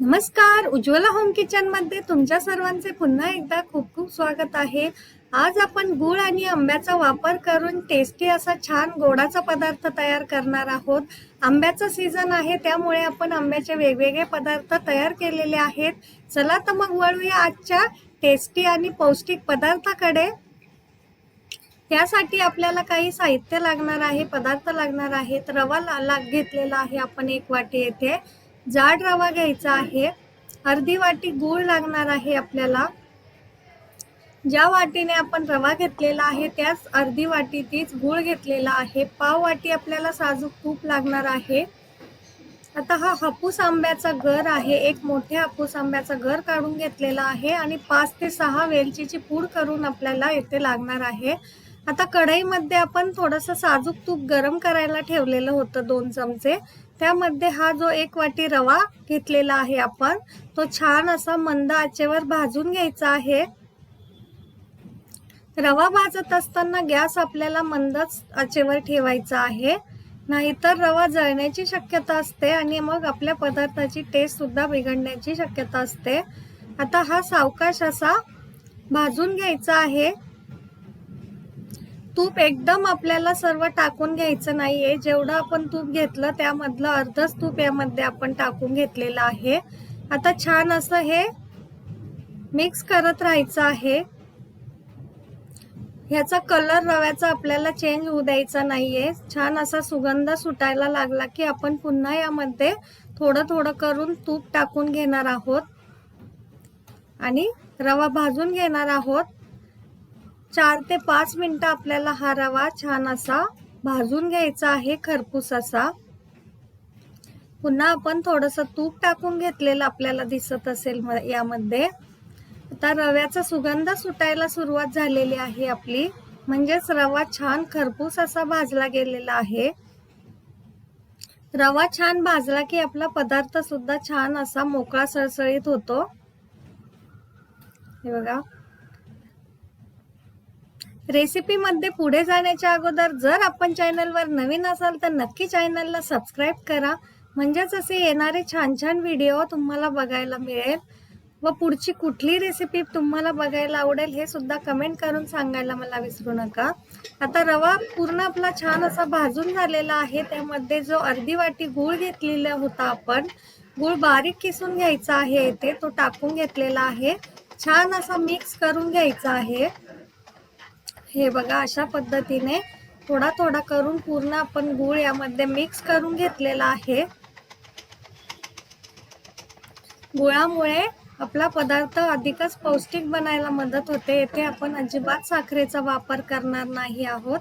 नमस्कार उज्ज्वला होम किचनमध्ये तुमच्या सर्वांचे पुन्हा एकदा खूप खूप स्वागत आहे. आज आपण गुळ आणि आंब्याचा वापर करून टेस्टी असा छान गोडाचा पदार्थ तयार करणार आहोत. आंब्याचा सीझन आहे त्यामुळे आपण आंब्याचे वेगवेगळे पदार्थ तयार केलेले आहेत. चला तर मग वळूया आजच्या टेस्टी आणि पौष्टिक पदार्थाकडे. त्यासाठी आपल्याला काही साहित्य लागणार आहे पदार्थ लागणार आहेत. रवा ला लाग घेतलेला आहे आपण एक वाटी येथे. जाड रवा घ्यायचा आहे. अर्धी वाटी गूळ लागणार आहे आपल्याला. ज्या वाटीने आपण रवा घेतलेला आहे त्याच अर्धी वाटी तीच गूळ घेतलेला आहे. पाव वाटी आपल्याला साजूक तूप लागणार आहे. आता हा हापूस आंब्याचा गर आहे. एक मोठ्या हापूस आंब्याचा गर काढून घेतलेला आहे आणि पाच ते सहा वेलचीची पूड करून आपल्याला येथे लागणार आहे. आता कढईमध्ये आपण थोडंसं साजूक तूप गरम करायला ठेवलेलं होतं दोन चमचे. त्यामध्ये हा जो एक वाटी रवा घेतलेला आहे आपण तो छान असा मंद आचेवर भाजून घ्यायचा आहे. रवा भाजत असताना गॅस आपल्याला मंदच आचेवर ठेवायचा आहे. नाहीतर रवा जळण्याची शक्यता असते आणि मग आपल्या पदार्थाची टेस्ट सुद्धा बिघडण्याची शक्यता असते. आता हा सावकाश असा भाजून घ्यायचा आहे. तूप एकदम आपल्याला सर्व टाकून घ्यायचं नाहीये. जेवढं आपण तूप घेतलं त्यामधलं अर्धच तूप यामध्ये आपण टाकून घेतलेलं आहे. आता छान असं हे मिक्स करत राहायचं आहे. ह्याचा कलर रव्याचा आपल्याला चेंज होऊ द्यायचा नाहीये. छान असा सुगंध सुटायला लागला की आपण पुन्हा यामध्ये थोडं थोडं करून तूप टाकून घेणार आहोत. आणि रवा भाजून घेणार आहोत. चार ते पाच मिनिटं आपल्याला हा रवा छान असा भाजून घ्यायचा आहे खरपूस असा. पुन्हा आपण थोडस तूप टाकून घेतलेलं आपल्याला दिसत असेल यामध्ये. आता रव्याचा सुगंध सुटायला सुरुवात झालेली आहे आपली. म्हणजेच रवा छान खरपूस असा भाजला गेलेला आहे. रवा छान भाजला की आपला पदार्थ सुद्धा छान असा मोकळा सळसळीत होतो. हे बघा. रेसिपी मध्ये पुढे जाण्याच्या अगोदर जर आपण चॅनलवर नवीन असाल तर नक्की चॅनलला सबस्क्राईब करा. म्हणजेच असे येणारे छान छान व्हिडिओ तुम्हाला बघायला मिळेल. व पुढची कुठली रेसिपी तुम्हाला बघायला आवडेल हे सुद्धा कमेंट करून सांगायला मला विसरू नका. आता रवा पूर्ण आपला छान असा भाजून झालेला आहे. त्यामध्ये जो अर्धी वाटी गूळ घेतलेला होता आपण गूळ बारीक किसून घ्यायचा आहे इथे. तो टाकून घेतलेला आहे. छान असा मिक्स करून घ्यायचा आहे. हे बघा अशा पद्धतीने थोडा थोडा करून पूर्ण आपण गूळ यामध्ये मिक्स करून घेतलेला आहे. गुळामुळे आपला पदार्थ अधिकच पौष्टिक बनायला मदत होते. येथे आपण अजिबात साखरेचा वापर करणार नाही आहोत.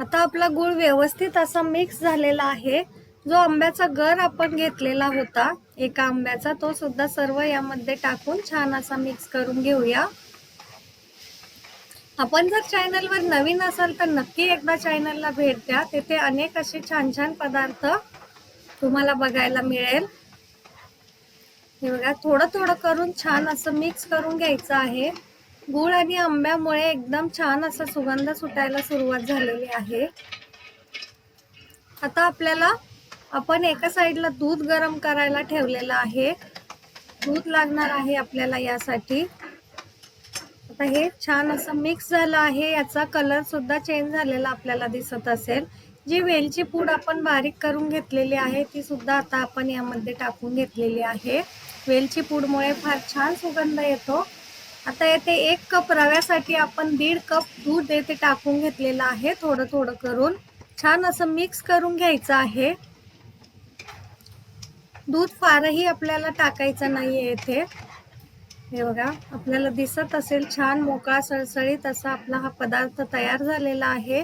आता आपला गुळ व्यवस्थित असा मिक्स झालेला आहे. जो आंब्याचा गर आपण घेतलेला होता एका आंब्याचा तो सुद्धा सर्व यामध्ये टाकून छान असा मिक्स करून घेऊया. आपण जर चॅनलवर नवीन असाल तर नक्की एकदा चॅनलला भेट द्या. तेथे अनेक असे छान छान पदार्थ तुम्हाला बघायला मिळेल. हे बघा थोडं थोडं करून छान असं मिक्स करून घ्यायचं आहे. गूळ आणि आंब्यामुळे एकदम छान असा सुगंध सुटायला सुरुवात झालेली आहे. आता आपल्याला आपण एका साईडला दूध गरम करायला ठेवलेलं आहे. दूध लागणार आहे आपल्याला यासाठी. आता हे छान असं मिक्स झालं आहे. याचा कलर सुद्धा चेंज झालेला आपल्याला दिसत असेल. जी वेलची पूड आपण बारीक करून घेतलेली आहे ती सुद्धा आता आपण यामध्ये टाकून घेतलेली आहे. वेलची पूडमुळे फार छान सुगंध येतो. आता येथे एक कप रव्यासाठी आपण दीड कप दूध येथे टाकून घेतलेलं आहे थोडं थोडं करून. छान असं मिक्स करून घ्यायचं आहे. दूध फारही आपल्याला टाकायचं नाही आहे येथे. हे बघा आपल्याला दिसत असेल छान मोकळा सळसळीत असा आपला हा पदार्थ तयार झालेला आहे.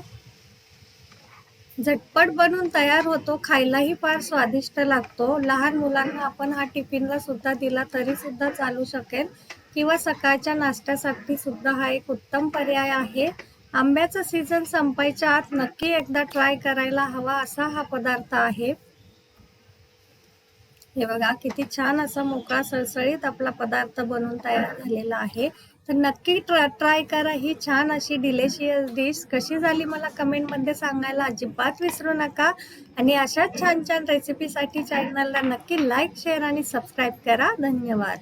झटपट बनून तयार होतो खायलाही फार स्वादिष्ट लागतो. लहान मुलांना आपण हा टिफिनला सुद्धा दिला तरी सुद्धा चालू शकेल. किंवा सकाळच्या नाश्त्यासाठी सुद्धा हा एक उत्तम पर्याय आहे. आंब्याचा सीझन संपायच्या आत नक्की एकदा ट्राय करायला हवा असा हा पदार्थ आहे. हे बघा किती छान असा मोकळा सळसळीत आपला पदार्थ बनवून तयार झालेला आहे. तर नक्की ट्रा ट्राय करा ही छान अशी डिलेशियस डिश. कशी झाली मला कमेंटमध्ये सांगायला अजिबात विसरू नका. आणि अशाच छान छान रेसिपीसाठी चॅनलला नक्की लाईक शेअर आणि सबस्क्राईब करा. धन्यवाद.